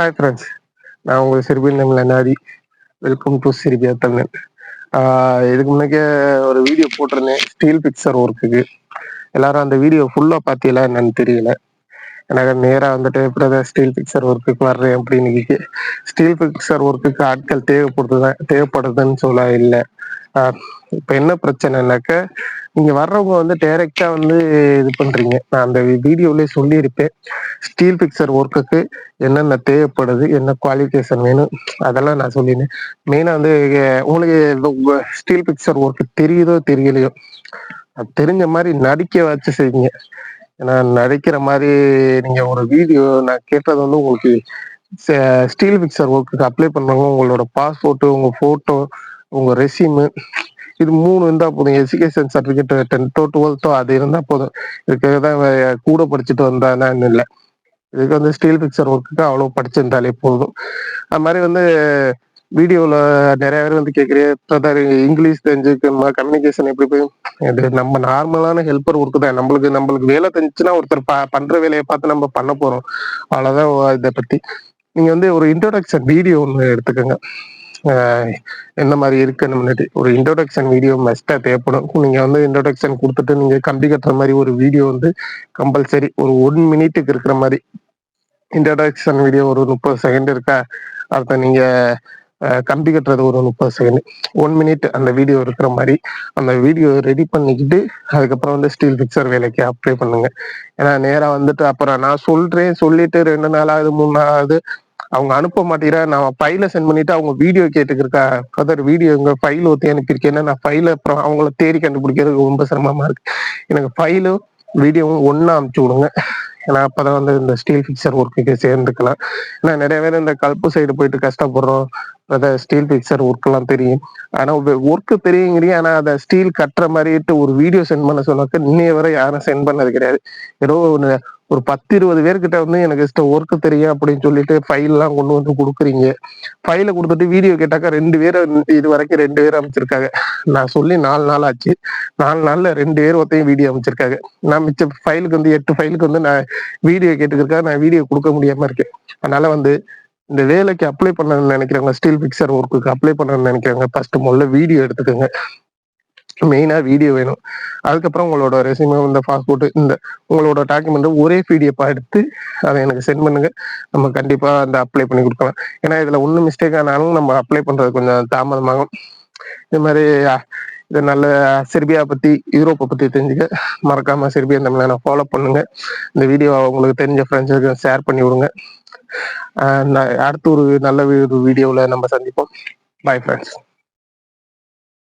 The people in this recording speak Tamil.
ஹாய் ஃப்ரெண்ட்ஸ் நான் உங்கள் சிறுபின் தமிழ் நாடி வெல்கம் டு சிறுபியா தமிழ். ஆஹ் இதுக்கு முன்னாடியே ஒரு வீடியோ போட்டிருந்தேன். ஸ்டீல் பிக்சர் ஒர்க்குக்கு எல்லாரும் அந்த வீடியோ ஃபுல்லாக பார்த்தீங்களா என்னன்னு தெரியல. எனக்கு நேராக வந்துட்டு பிரதர் ஸ்டீல் பிக்சர் ஒர்க்குக்கு வர்றேன் அப்படின்னு ஸ்டீல் பிக்சர் ஒர்க்குக்கு ஆட்கள் தேவைப்படுது தேவைப்படுதுன்னு சொல்ல இல்லை. இப்போ என்ன பிரச்சனைனாக்க நீங்க வர்றவங்க வந்து டைரக்டா வந்து இது பண்றீங்க. நான் அந்த வீடியோல சொல்லியிருப்பேன். ஸ்டீல் பிக்சர் ஒர்க்குக்கு என்னென்ன தேவைப்படுது என்ன குவாலிஃபிகேஷன் வேணும் அதெல்லாம் நான் சொல்லியிருந்தேன். மெயினா வந்து உங்களுக்கு ஸ்டீல் பிக்சர் ஒர்க் தெரியுதோ தெரியலையோ அது தெரிஞ்ச மாதிரி நடிக்க வச்சு செய்யுங்க. ஏன்னா நடிக்கிற மாதிரி நீங்க ஒரு வீடியோ நான் கேட்டது வந்து உங்களுக்கு ஸ்டீல் பிக்சர் ஒர்க்குக்கு அப்ளை பண்ணவங்க உங்களோட பாஸ்போர்ட் உங்க போட்டோ உங்க ரெசியூமு இது மூணு இருந்தா போதும். எஜுகேஷன் சர்டிபிகேட் டென்த்தோ டுவெல்த்தோ அது இருந்தா போதும். இதுக்காக தான் கூட படிச்சுட்டு வந்தான்னு இல்லை. இதுக்கு வந்து ஸ்டீல் பிக்சர் ஒர்க்குக்கு அவ்வளோ படிச்சிருந்தாலே போதும். அது மாதிரி வந்து வீடியோவில் நிறைய பேர் வந்து கேட்குறேன் இங்கிலீஷ் தெரிஞ்சுக்கணுமா? கம்யூனிகேஷன் எப்படி போய்? இது நம்ம நார்மலான ஹெல்ப்பர் ஒர்க்கு தான். நம்மளுக்கு நம்மளுக்கு வேலை தெரிஞ்சுன்னா ஒருத்தர் ப பண்ற வேலையை பார்த்து நம்ம பண்ண போறோம். அவ்வளோதான் இதை பத்தி. நீங்க வந்து ஒரு இன்ட்ரோடக்ஷன் வீடியோ ஒன்று எடுத்துக்கோங்க. என்ன மாதிரி இருக்குன்னு முன்னாடி. ஒரு இன்ட்ரோடக்ஷன் வீடியோ மஸ்டா தேவைப்படும். நீங்க வந்து இன்ட்ரோடக்ஷன் கொடுத்துட்டு நீங்க கம்பி கட்டுற மாதிரி ஒரு வீடியோ வந்து கம்பல்சரி ஒரு ஒன் மினிட்டுக்கு இருக்கிற மாதிரி இன்ட்ரோடக்ஷன் வீடியோ ஒரு முப்பது செகண்ட் இருக்கா? அடுத்த நீங்க கம்பி கட்டுறது ஒரு முப்பது செகண்ட் ஒன் மினிட் அந்த வீடியோ இருக்கிற மாதிரி அந்த வீடியோ ரெடி பண்ணிக்கிட்டு அதுக்கப்புறம் வந்து ஸ்டீல் பிக்சர் வேலைக்கு அப்ளை பண்ணுங்க. ஏன்னா நேரா வந்துட்டு அப்புறம் நான் சொல்றேன் சொல்லிட்டு ரெண்டு நாள் ஆகுது மூணு நாள் ஆகுது அவங்க அனுப்ப மாட்டேங்கிற. நான் ஃபைல சென்ட் பண்ணிட்டு அவங்க வீடியோ கேட்டுக்கிருக்கா. அதர் வீடியோ எங்க ஃபைல் ஒத்தி அனுப்பியிருக்கேன்னா நான் ஃபைல அப்புறம் அவங்கள தேடி கண்டுபிடிக்கிறது ரொம்ப சிரமமா இருக்கு. எனக்கு ஃபைலும் வீடியோவும் ஒண்ணா அனுப்பிச்சு விடுங்க. ஏன்னா அப்பதான் வந்து இந்த ஸ்டீல் பிக்சர் ஒர்க்குக்கு சேர்ந்துக்கலாம். ஏன்னா நிறைய பேர் இந்த கல்ப்பு சைடு போயிட்டு கஷ்டப்படுறோம். அதை ஸ்டீல் பிக்சர் ஒர்க்லாம் தெரியும். ஆனா ஒர்க்கு தெரியுங்கிறீங்க. ஆனா அதை ஸ்டீல் கட்டுற மாதிரிட்டு ஒரு வீடியோ சென்ட் பண்ண சொன்னாக்க இன்னைய வரை யாரும் சென்ட் பண்ணது கிடையாது. ஏதோ ஒன்று ஒரு பத்து இருபது பேர்கிட்ட வந்து எனக்கு ஒர்க் தெரியும் அப்படின்னு சொல்லிட்டு ஃபைல்லாம் கொண்டு வந்து கொடுக்குறீங்க. ஃபைலை கொடுத்துட்டு வீடியோ கேட்டாக்கா ரெண்டு பேர் இது வரைக்கும் ரெண்டு பேர் அமைச்சிருக்காங்க. நான் சொல்லி நாலு நாள் ஆச்சு. நாலு நாளில் ரெண்டு பேர் ஒருத்தையும் வீடியோ அமைச்சிருக்காங்க. நான் மிச்ச ஃபைலுக்கு வந்து எட்டு ஃபைலுக்கு வந்து நான் வீடியோ கேட்டுக்கிறக்கா நான் வீடியோ கொடுக்க முடியாமல் இருக்கேன். அதனால வந்து இந்த வேலைக்கு அப்ளை பண்ணணும்னு நினைக்கிறவங்க ஸ்டீல் பிக்சர் ஒர்க்குக்கு அப்ளை பண்ணணும்னு நினைக்கிறவங்க ஃபர்ஸ்ட் முதல்ல வீடியோ எடுத்துக்கோங்க. மெயினாக வீடியோ வேணும். அதுக்கப்புறம் உங்களோட ரெசியூமே இந்த பாஸ்போர்ட் இந்த உங்களோட டாக்குமெண்ட் ஒரே பிடிஎஃப் எடுத்து அதை எனக்கு சென்ட் பண்ணுங்க. நம்ம கண்டிப்பாக அந்த அப்ளை பண்ணி கொடுக்கலாம். ஏன்னா இதில் ஒன்றும் மிஸ்டேக் ஆனாலும் நம்ம அப்ளை பண்ணுறது கொஞ்சம் தாமதமாகும் இது மாதிரி இது நல்ல செர்பியா பத்தி யூரோப்பை பத்தி தெரிஞ்சுக்க. மறக்காம செர்பியா தமிழை ஃபாலோ பண்ணுங்க. இந்த வீடியோ உங்களுக்கு தெரிஞ்ச ஃப்ரெண்ட்ஸுக்கு ஷேர் பண்ணி விடுங்க. Uh, அடுத்து ஒரு நல்ல ஒரு வீடியோவில் நம்ம சந்திப்போம். Bye friends